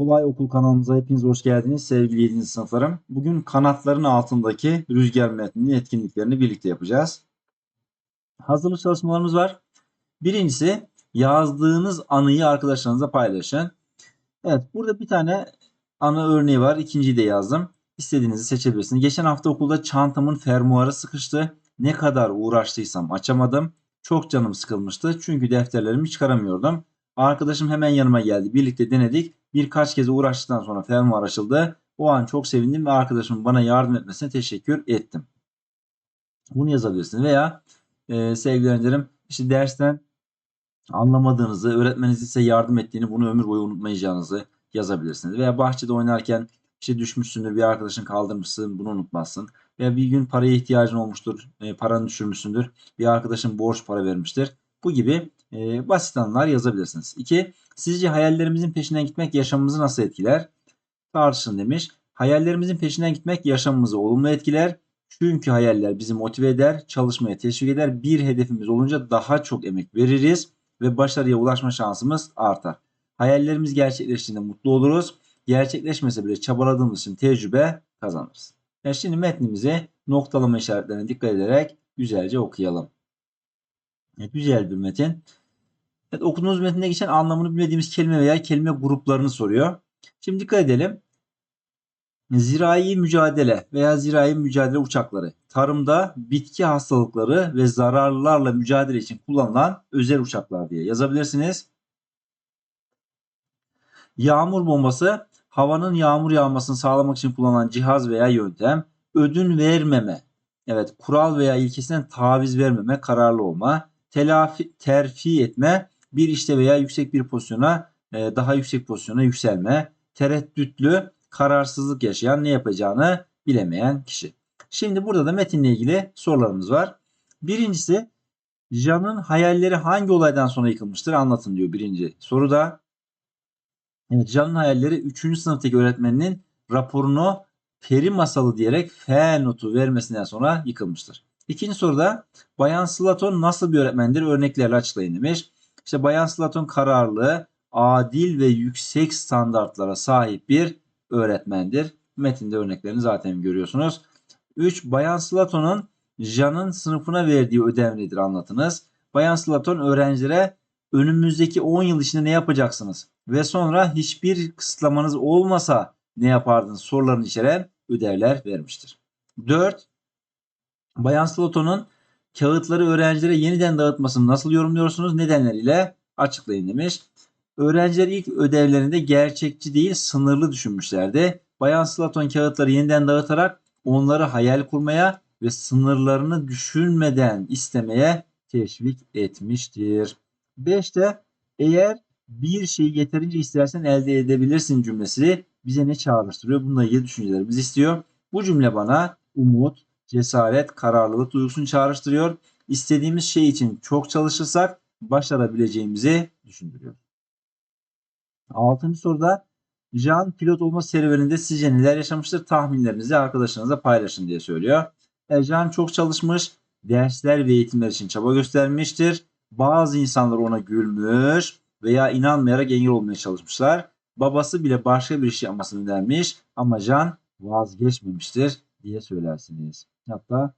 Kolay Okul kanalımıza hepiniz hoş geldiniz sevgili 7. sınıflarım. Bugün kanatların altındaki rüzgar metninin etkinliklerini birlikte yapacağız. Hazırlık çalışmalarımız var. Birincisi yazdığınız anıyı arkadaşlarınızla paylaşın. Evet burada bir tane anı örneği var. İkinciyi de yazdım. İstediğinizi seçebilirsiniz. Geçen hafta okulda çantamın fermuarı sıkıştı. Ne kadar uğraştıysam açamadım. Çok canım sıkılmıştı çünkü defterlerimi çıkaramıyordum. Arkadaşım hemen yanıma geldi. Birlikte denedik. Birkaç kez uğraştıktan sonra fermuar açıldı. O an çok sevindim ve arkadaşımın bana yardım etmesine teşekkür ettim. Bunu yazabilirsiniz. Veya e, sevgili öğrencilerim işte dersten anlamadığınızı, öğretmeniniz ise yardım ettiğini bunu ömür boyu unutmayacağınızı yazabilirsiniz. Veya bahçede oynarken işte düşmüşsündür, bir arkadaşın kaldırmışsın, bunu unutmazsın. Veya bir gün paraya ihtiyacın olmuştur, e, paranı düşürmüşsündür, bir arkadaşın borç para vermiştir. Bu gibi e, basit anılar yazabilirsiniz. 2. Sizce hayallerimizin peşinden gitmek yaşamımızı nasıl etkiler? Tartışın demiş. Hayallerimizin peşinden gitmek yaşamımızı olumlu etkiler. Çünkü hayaller bizi motive eder, çalışmaya teşvik eder. Bir hedefimiz olunca daha çok emek veririz ve başarıya ulaşma şansımız artar. Hayallerimiz gerçekleştiğinde mutlu oluruz. Gerçekleşmese bile çabaladığımız için tecrübe kazanırız. Yani şimdi metnimizi noktalama işaretlerine dikkat ederek güzelce okuyalım. Güzel bir metin. Evet, okuduğunuz metinde geçen anlamını bilmediğimiz kelime veya kelime gruplarını soruyor. Şimdi dikkat edelim. Zirai mücadele veya zirai mücadele uçakları tarımda bitki hastalıkları ve zararlılarla mücadele için kullanılan özel uçaklar diye yazabilirsiniz. Yağmur bombası havanın yağmur yağmasını sağlamak için kullanılan cihaz veya yöntem. Ödün vermeme. Evet kural veya ilkesinden taviz vermeme, kararlı olma. Telafi, terfi etme, bir işte veya yüksek bir pozisyona e, daha yüksek pozisyona yükselme. Tereddütlü, kararsızlık yaşayan ne yapacağını bilemeyen kişi. Şimdi burada da metinle ilgili sorularımız var. Birincisi Jan'ın hayalleri hangi olaydan sonra yıkılmıştır anlatın diyor birinci soruda. Evet Jan'ın hayalleri 3. sınıftaki öğretmeninin raporunu peri masalı diyerek F notu vermesinden sonra yıkılmıştır. İkinci soruda Bayan Slaton nasıl bir öğretmendir örneklerle açıklayın demiş. İşte Bayan Slaton kararlı, adil ve yüksek standartlara sahip bir öğretmendir. Metinde örneklerini zaten görüyorsunuz. 3. Bayan Slaton'un Jan'ın sınıfına verdiği ödev anlatınız. Bayan Slaton öğrencilere önümüzdeki 10 yıl içinde ne yapacaksınız? Ve sonra hiçbir kısıtlamanız olmasa ne yapardınız sorularını içeren ödevler vermiştir. 4. Bayan Slaton'un kağıtları öğrencilere yeniden dağıtmasını nasıl yorumluyorsunuz? Nedenleriyle açıklayın demiş. Öğrenciler ilk ödevlerinde gerçekçi değil sınırlı düşünmüşlerdi. Bayan Slaton kağıtları yeniden dağıtarak onları hayal kurmaya ve sınırlarını düşünmeden istemeye teşvik etmiştir. 5'te eğer bir şeyi yeterince istersen elde edebilirsin cümlesi bize ne çağrıştırıyor? Bununla ilgili düşüncelerimizi istiyor. Bu cümle bana umut, cesaret, kararlılık duygusunu çağrıştırıyor. İstediğimiz şey için çok çalışırsak başarabileceğimizi düşündürüyor. Altıncı soruda Jean pilot olma serüveninde sizce neler yaşamıştır? Tahminlerinizi arkadaşlarınızla paylaşın diye söylüyor. E, Jean çok çalışmış, dersler ve eğitimler için çaba göstermiştir. Bazı insanlar ona gülmüş veya inanmayarak engel olmaya çalışmışlar. Babası bile başka bir iş yapmasını önermiş ama Jean vazgeçmemiştir diye söylersiniz. Hatta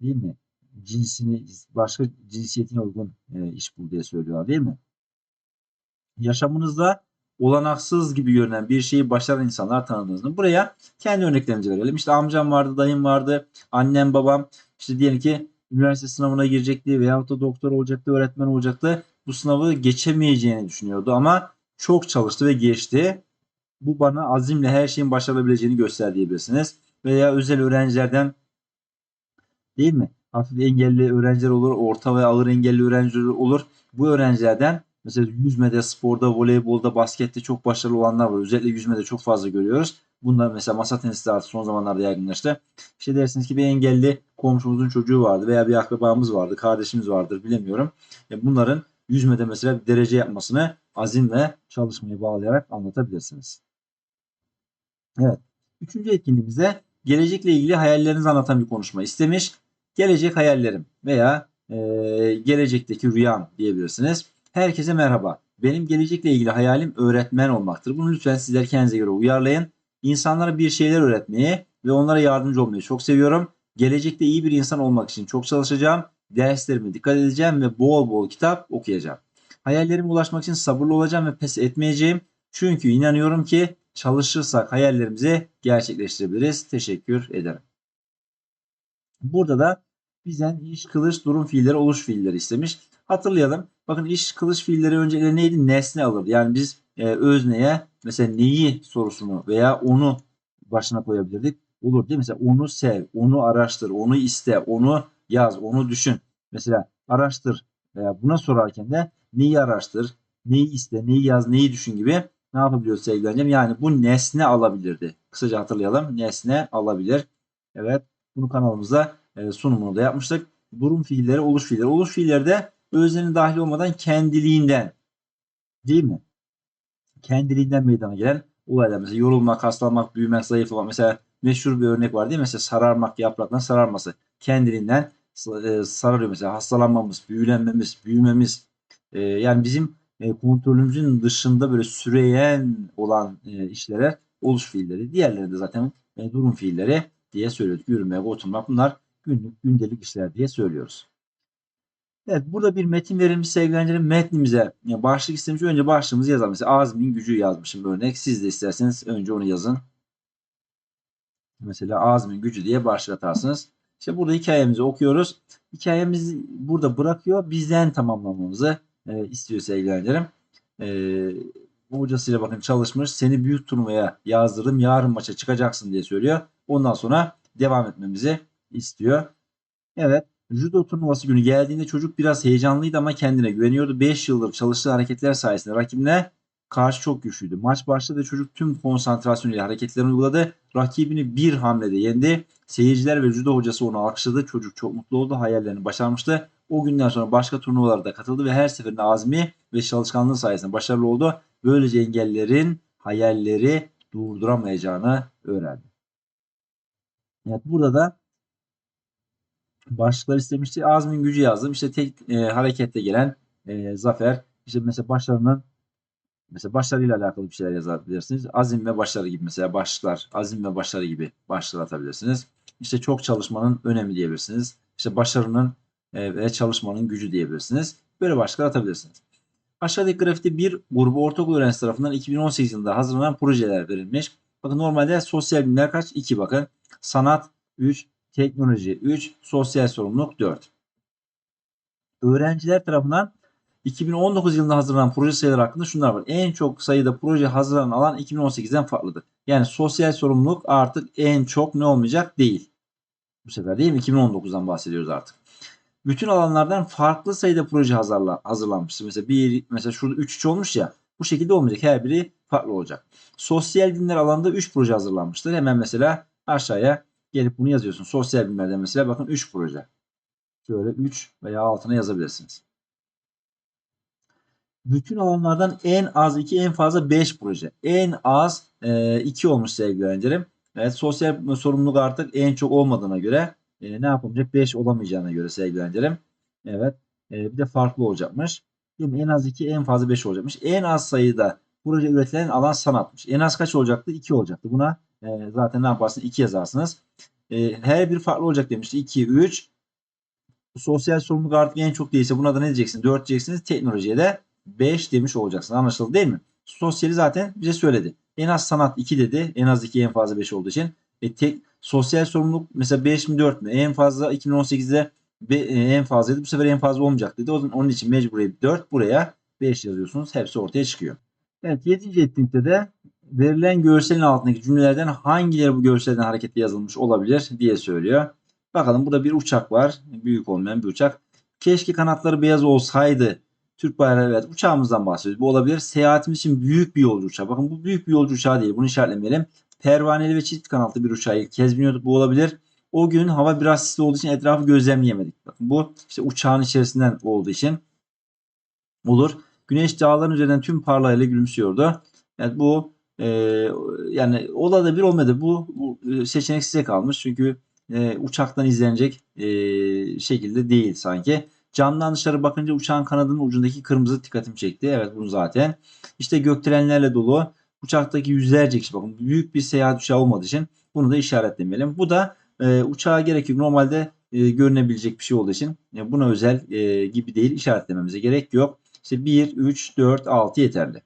değil mi? Cinsini başka cinsiyetine uygun e, iş bul diye söylüyorlar değil mi? Yaşamınızda olanaksız gibi görünen bir şeyi başaran insanlar tanıdığınızda buraya kendi örneklerimizi verelim. İşte amcam vardı, dayım vardı, annem, babam işte diyelim ki üniversite sınavına girecekti veyahut da doktor olacaktı, öğretmen olacaktı. Bu sınavı geçemeyeceğini düşünüyordu ama çok çalıştı ve geçti. Bu bana azimle her şeyin başarabileceğini göster diyebilirsiniz. Veya özel öğrencilerden değil mi? Hafif engelli öğrenciler olur, orta ve ağır engelli öğrenciler olur. Bu öğrencilerden mesela yüzmede, sporda, voleybolda, baskette çok başarılı olanlar var. Özellikle yüzmede çok fazla görüyoruz. Bunlar mesela masa tenisi artık son zamanlarda yaygınlaştı. İşte dersiniz ki bir engelli komşumuzun çocuğu vardı veya bir akrabamız vardı, kardeşimiz vardır bilemiyorum. Yani bunların yüzmede mesela bir derece yapmasını azim ve çalışmayı bağlayarak anlatabilirsiniz. Evet. Üçüncü etkinliğimizde gelecekle ilgili hayallerinizi anlatan bir konuşma istemiş. Gelecek hayallerim veya e, gelecekteki rüyam diyebilirsiniz. Herkese merhaba. Benim gelecekle ilgili hayalim öğretmen olmaktır. Bunu lütfen sizler kendinize göre uyarlayın. İnsanlara bir şeyler öğretmeyi ve onlara yardımcı olmayı çok seviyorum. Gelecekte iyi bir insan olmak için çok çalışacağım. Derslerime dikkat edeceğim ve bol bol kitap okuyacağım. Hayallerime ulaşmak için sabırlı olacağım ve pes etmeyeceğim. Çünkü inanıyorum ki çalışırsak hayallerimizi gerçekleştirebiliriz. Teşekkür ederim. Burada da bizden iş, kılıç, durum fiilleri, oluş fiilleri istemiş. Hatırlayalım. Bakın iş, kılıç fiilleri önceleri neydi? Nesne alırdı. Yani biz e, özneye mesela neyi sorusunu veya onu başına koyabilirdik. Olur değil mi? Mesela onu sev, onu araştır, onu iste, onu yaz, onu düşün. Mesela araştır veya buna sorarken de neyi araştır, neyi iste, neyi yaz, neyi düşün gibi ne yapabiliyoruz sevgili öğrencim? Yani bu nesne alabilirdi. Kısaca hatırlayalım. Nesne alabilir. Evet. Bunu kanalımızda sunumunu da yapmıştık. Durum fiilleri, oluş fiilleri. Oluş fiilleri de öznenin dahil olmadan kendiliğinden değil mi? Kendiliğinden meydana gelen olaylar. Mesela yorulmak, hastalanmak, büyümek, zayıflamak. Mesela meşhur bir örnek var değil mi? Mesela sararmak, yaprakların sararması. Kendiliğinden e, sararıyor mesela. Hastalanmamız, büyülenmemiz, büyümemiz. E, yani bizim e, kontrolümüzün dışında böyle süreyen olan e, işlere oluş fiilleri. Diğerleri de zaten e, durum fiilleri diye söylüyoruz. Yürümek, oturmak bunlar gündelik işler diye söylüyoruz. Evet burada bir metin verilmiş sevgili öğrencilerim. Metnimize yani başlık istemiş. Önce başlığımızı yazalım. Mesela azmin gücü yazmışım örnek. Siz de isterseniz önce onu yazın. Mesela azmin gücü diye başlık atarsınız. İşte burada hikayemizi okuyoruz. Hikayemizi burada bırakıyor. Bizden tamamlamamızı e, istiyor sevgili öğrencilerim. E, hocasıyla bakın çalışmış. Seni büyük turnuvaya yazdırdım. Yarın maça çıkacaksın diye söylüyor. Ondan sonra devam etmemizi istiyor. Evet. Judo turnuvası günü geldiğinde çocuk biraz heyecanlıydı ama kendine güveniyordu. 5 yıldır çalıştığı hareketler sayesinde rakibine karşı çok güçlüydü. Maç başladı çocuk tüm konsantrasyonuyla hareketlerini uyguladı. Rakibini bir hamlede yendi. Seyirciler ve judo hocası onu alkışladı. Çocuk çok mutlu oldu. Hayallerini başarmıştı. O günden sonra başka turnuvalara da katıldı ve her seferinde azmi ve çalışkanlığı sayesinde başarılı oldu. Böylece engellerin hayalleri durduramayacağını öğrendi. Evet burada da başlıklar istemişti. Azmin gücü yazdım. İşte tek e, harekette gelen e, zafer. İşte mesela başarının mesela başarıyla alakalı bir şeyler yazabilirsiniz. Azim ve başarı gibi mesela başlıklar. Azim ve başarı gibi başlıklar atabilirsiniz. İşte çok çalışmanın önemi diyebilirsiniz. İşte başarının e, ve çalışmanın gücü diyebilirsiniz. Böyle başlıklar atabilirsiniz. Aşağıdaki grafikte bir grubu ortaokul öğrencisi tarafından 2018 yılında hazırlanan projeler verilmiş. Bakın normalde sosyal bilimler kaç? 2 bakın. Sanat 3, teknoloji 3, sosyal sorumluluk 4. Öğrenciler tarafından 2019 yılında hazırlanan proje sayıları hakkında şunlar var. En çok sayıda proje hazırlanan alan 2018'den farklıdır. Yani sosyal sorumluluk artık en çok ne olmayacak değil. Bu sefer değil mi? 2019'dan bahsediyoruz artık. Bütün alanlardan farklı sayıda proje hazırla, hazırlanmıştır. Mesela bir mesela şurada 3 3 olmuş ya. Bu şekilde olmayacak. Her biri farklı olacak. Sosyal bilimler alanında 3 proje hazırlanmıştır. Hemen mesela aşağıya gelip bunu yazıyorsun. Sosyal bilimlerde mesela bakın 3 proje. Şöyle 3 veya altına yazabilirsiniz. Bütün alanlardan en az 2 en fazla 5 proje. En az 2 e, olmuş sevgili öğrencilerim. Evet sosyal sorumluluk artık en çok olmadığına göre e, ne yapamayacak? 5 olamayacağına göre sevgili öğrencilerim. Evet. E, bir de farklı olacakmış. Değil mi? En az 2 en fazla 5 olacakmış. En az sayıda proje üretilen alan sanatmış. En az kaç olacaktı? 2 olacaktı. Buna e, zaten ne yaparsınız? 2 yazarsınız. E, her bir farklı olacak demişti. 2, 3. Sosyal sorumluluk artık en çok değilse buna da ne diyeceksiniz? 4 diyeceksiniz. Teknolojiye de 5 demiş olacaksınız. Anlaşıldı değil mi? Sosyali zaten bize söyledi. En az sanat 2 dedi. En az 2 en fazla 5 olduğu için. E, tek sosyal sorumluluk mesela 5 mi 4 mü? En fazla 2018'de be, e, en fazlaydı. Bu sefer en fazla olmayacak dedi. Onun için mecburi 4 buraya 5 yazıyorsunuz. Hepsi ortaya çıkıyor. Evet 7. etkinlikte de verilen görselin altındaki cümlelerden hangileri bu görselden hareketle yazılmış olabilir diye söylüyor. Bakalım burada bir uçak var. Büyük olmayan bir uçak. Keşke kanatları beyaz olsaydı. Türk bayrağı evet uçağımızdan bahsediyoruz. Bu olabilir. Seyahatimiz için büyük bir yolcu uçağı. Bakın bu büyük bir yolcu uçağı değil. Bunu işaretlemeyelim. Pervaneli ve çift kanatlı bir uçağı ilk kez biniyorduk. Bu olabilir. O gün hava biraz sisli olduğu için etrafı gözlemleyemedik. Bakın bu işte uçağın içerisinden olduğu için olur. Güneş dağların üzerinden tüm parlayla gülümsüyordu. Yani bu e, yani olabilir olmadı. Bu, bu seçenek size kalmış. Çünkü e, uçaktan izlenecek e, şekilde değil sanki. Camdan dışarı bakınca uçağın kanadının ucundaki kırmızı dikkatimi çekti. Evet bunu zaten. İşte gökdelenlerle dolu. Uçaktaki yüzlerce kişi bakın büyük bir seyahat uçağı olmadığı için bunu da işaretlemeyelim. Bu da e, uçağa gerek. Normalde e, görünebilecek bir şey olduğu için e, buna özel e, gibi değil işaretlememize gerek yok. İşte 1, 3, 4, 6 yeterli.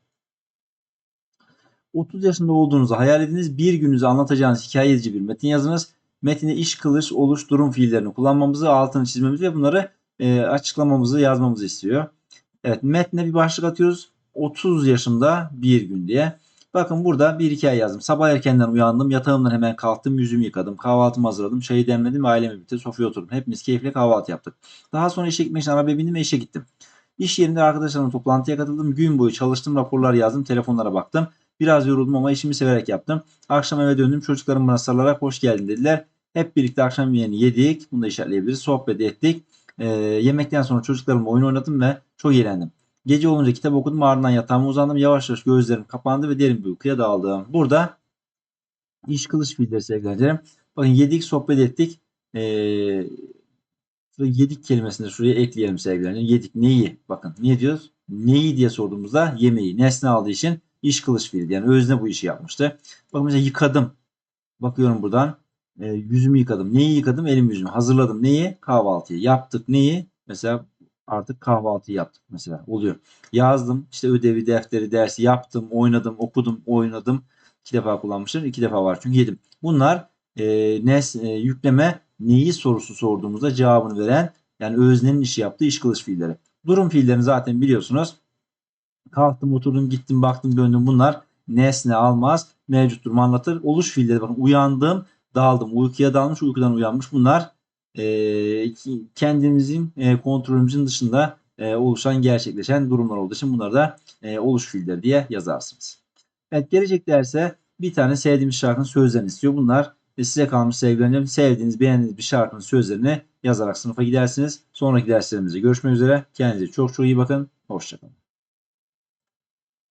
30 yaşında olduğunuzu hayal ediniz. Bir gününüzü anlatacağınız hikaye yazıcı bir metin yazınız. Metinde iş, kılış, oluş, durum fiillerini kullanmamızı, altını çizmemizi ve bunları e, açıklamamızı yazmamızı istiyor. Evet metne bir başlık atıyoruz. 30 yaşında bir gün diye. Bakın burada bir hikaye yazdım. Sabah erkenden uyandım. Yatağımdan hemen kalktım. Yüzümü yıkadım. Kahvaltımı hazırladım. Çayı demledim. Ailemi birlikte sofraya oturdum. Hepimiz keyifle kahvaltı yaptık. Daha sonra işe gitmek için arabaya bindim ve işe gittim. İş yerinde arkadaşlarımla toplantıya katıldım. Gün boyu çalıştım. Raporlar yazdım. Telefonlara baktım. Biraz yoruldum ama işimi severek yaptım. Akşam eve döndüm. Çocuklarım bana sarılarak hoş geldin dediler. Hep birlikte akşam yemeğini yedik. Bunu da işaretleyebiliriz. Sohbet ettik. Ee, yemekten sonra çocuklarımla oyun oynadım ve çok eğlendim. Gece olunca kitap okudum ardından yatağıma uzandım. Yavaş yavaş gözlerim kapandı ve derin bir uykuya daldım. Burada iş kılıç fiilleri sevgilerim. Bakın yedik sohbet ettik. Ee, yedik kelimesini şuraya ekleyelim sevgilerim. Yedik neyi? Bakın ne diyoruz? Neyi diye sorduğumuzda yemeği. Nesne aldığı için iş kılıç fiili. Yani özne bu işi yapmıştı. Bakın mesela yıkadım. Bakıyorum buradan. E, yüzümü yıkadım. Neyi yıkadım? Elim yüzümü. Hazırladım. Neyi? Kahvaltıyı. Yaptık. Neyi? Mesela artık kahvaltı yaptık mesela oluyor. Yazdım işte ödevi, defteri, dersi yaptım, oynadım, okudum, oynadım. İki defa kullanmışım. iki defa var çünkü yedim. Bunlar e, nes, e, yükleme neyi sorusu sorduğumuzda cevabını veren yani öznenin işi yaptığı iş kılıç fiilleri. Durum fiillerini zaten biliyorsunuz. Kalktım, oturdum, gittim, baktım, döndüm. Bunlar nesne almaz, mevcut durumu anlatır. Oluş fiilleri bakın uyandım, daldım, uykuya dalmış, uykudan uyanmış. Bunlar e, kendimizin e, kontrolümüzün dışında e, oluşan gerçekleşen durumlar olduğu için bunları da e, oluş fiilleri diye yazarsınız. Evet gelecek derse bir tane sevdiğimiz şarkının sözlerini istiyor. Bunlar e, size kalmış sevgilerim. Sevdiğiniz, beğendiğiniz bir şarkının sözlerini yazarak sınıfa gidersiniz. Sonraki derslerimizde görüşmek üzere. Kendinize çok çok iyi bakın. Hoşçakalın.